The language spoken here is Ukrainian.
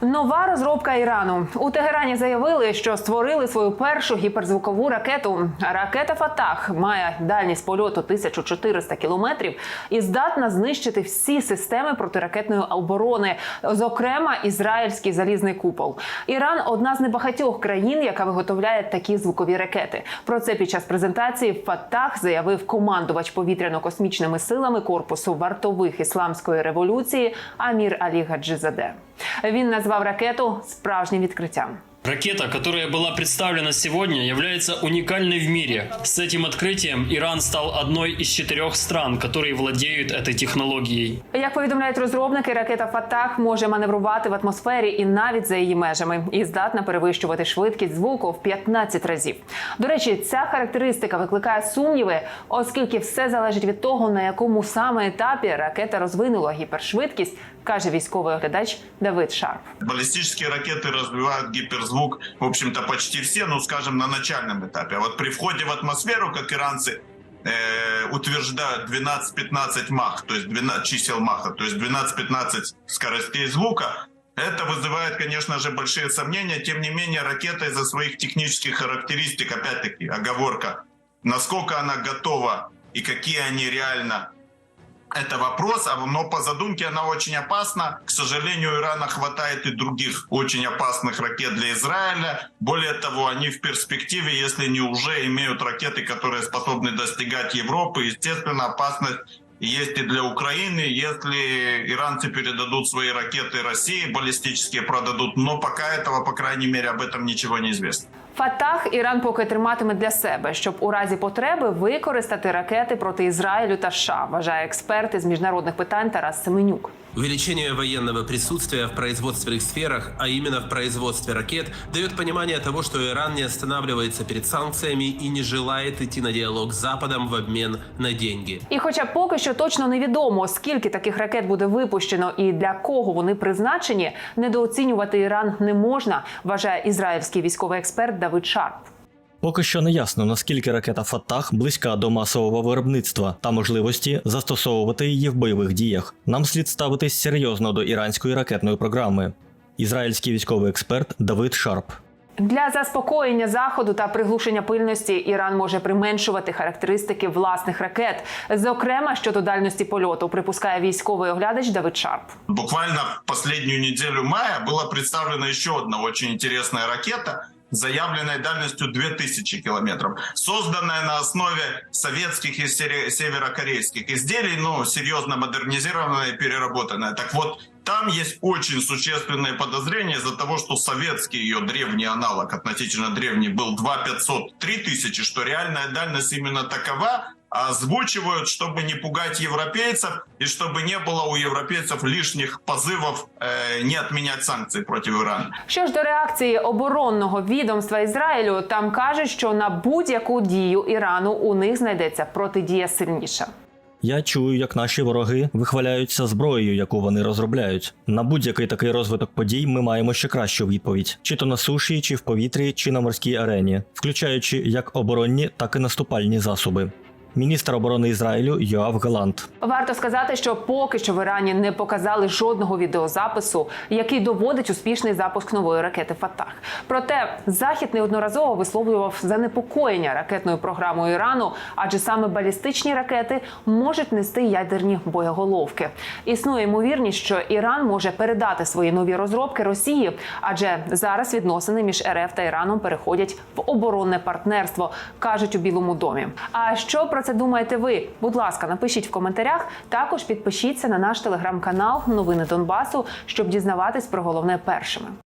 Нова розробка Ірану у Тегерані заявили, що створили свою першу гіперзвукову ракету. Ракета Фатах має дальність польоту 1400 кілометрів і здатна знищити всі системи протиракетної оборони, зокрема ізраїльський залізний купол. Іран одна з небагатьох країн, яка виготовляє такі звукові ракети. Про це під час презентації Фатах заявив командувач повітряно-космічними силами корпусу вартових ісламської революції Амір Алі Гаджизаде. Він назвав ракету справжнім відкриттям. Ракета, которая была представлена сегодня, является уникальной в мире. С этим открытием Иран стал одной из четырех стран, которые владеют этой технологией. Як повідомляють розробники, ракета Фатах може маневрувати в атмосфері і навіть за її межами, і здатна перевищувати швидкість звуку в 15 разів. До речі, ця характеристика викликає сумніви, оскільки все залежить від того, на якому саме етапі ракета розвинула гіпершвидкість, каже військовий оглядач Давид Шарп. Баллистические ракеты развивают гиперзвук, в общем-то, почти все, ну, скажем, на начальном этапе. А вот при входе в атмосферу, как иранцы э, утверждают, 12-15 мах, то есть 12 чисел маха, то есть 12-15 скоростей звука, это вызывает, конечно же, большие сомнения. Тем не менее, ракета из-за своих технических характеристик, опять-таки, оговорка, насколько она готова и какие они реально это вопрос, а- но по задумке она очень опасна. К сожалению, у Ирана хватает и других очень опасных ракет для Израиля. Более того, они в перспективе, если не уже имеют ракеты, которые способны достигать Европы, естественно, опасность есть и для Украины, если иранцы передадут свои ракеты России, баллистические продадут, но пока этого, по крайней мере, об этом ничего не известно. Фатах Іран поки триматиме для себе, щоб у разі потреби використати ракети проти Ізраїлю та США, вважає експерт із міжнародних питань Тарас Семенюк. Увеличение военного присутствия в производственных сферах, а именно в производстве ракет, дает понимание того, что Иран не останавливается перед санкциями и не желает идти на диалог с Западом в обмен на деньги. І хоча поки що точно невідомо, скільки таких ракет буде випущено і для кого вони призначені, недооцінювати Іран не можна, вважає ізраїльський військовий експерт Давид Шарп. Поки що не ясно, наскільки ракета Фатах близька до масового виробництва та можливості застосовувати її в бойових діях. Нам слід ставитись серйозно до іранської ракетної програми. Ізраїльський військовий експерт Давид Шарп. Для заспокоєння заходу та приглушення пильності Іран може применшувати характеристики власних ракет, зокрема щодо дальності польоту, припускає військовий оглядач Давид Шарп. Буквально в последнюю неделю мая была представлена еще одна очень интересная ракета, заявленной дальностью 2000 километров, созданная на основе советских и северокорейских изделий, ну, серьезно модернизированная и переработанная. Так вот, там есть очень существенные подозрения из-за того, что советский ее древний аналог, относительно древний, был 2500 3000, что реальная дальность именно такова, озвучивают, чтобы не пугать европейцев и чтобы не было у европейцев лишних позывов э, не отменять санкции против Ирана. Що ж до реакції оборонного відомства Ізраїлю, там кажуть, що на будь-яку дію Ірану у них знайдеться протидія сильніша. Я чую, як наші вороги вихваляються зброєю, яку вони розробляють. На будь-який такий розвиток подій ми маємо ще кращу відповідь: чи то на суші, чи в повітрі, чи на морській арені, включаючи як оборонні, так і наступальні засоби. Міністр оборони Ізраїлю Йоав Галант. Варто сказати, що поки що в Ірані не показали жодного відеозапису, який доводить успішний запуск нової ракети Фатах. Проте захід неодноразово висловлював занепокоєння ракетною програмою Ірану, адже саме балістичні ракети можуть нести ядерні боєголовки. Існує ймовірність, що Іран може передати свої нові розробки Росії, адже зараз відносини між РФ та Іраном переходять в оборонне партнерство, кажуть у Білому домі. А що про це думаєте ви? Будь ласка, напишіть в коментарях. Також підпишіться на наш телеграм-канал Новини Донбасу, щоб дізнаватись про головне першими.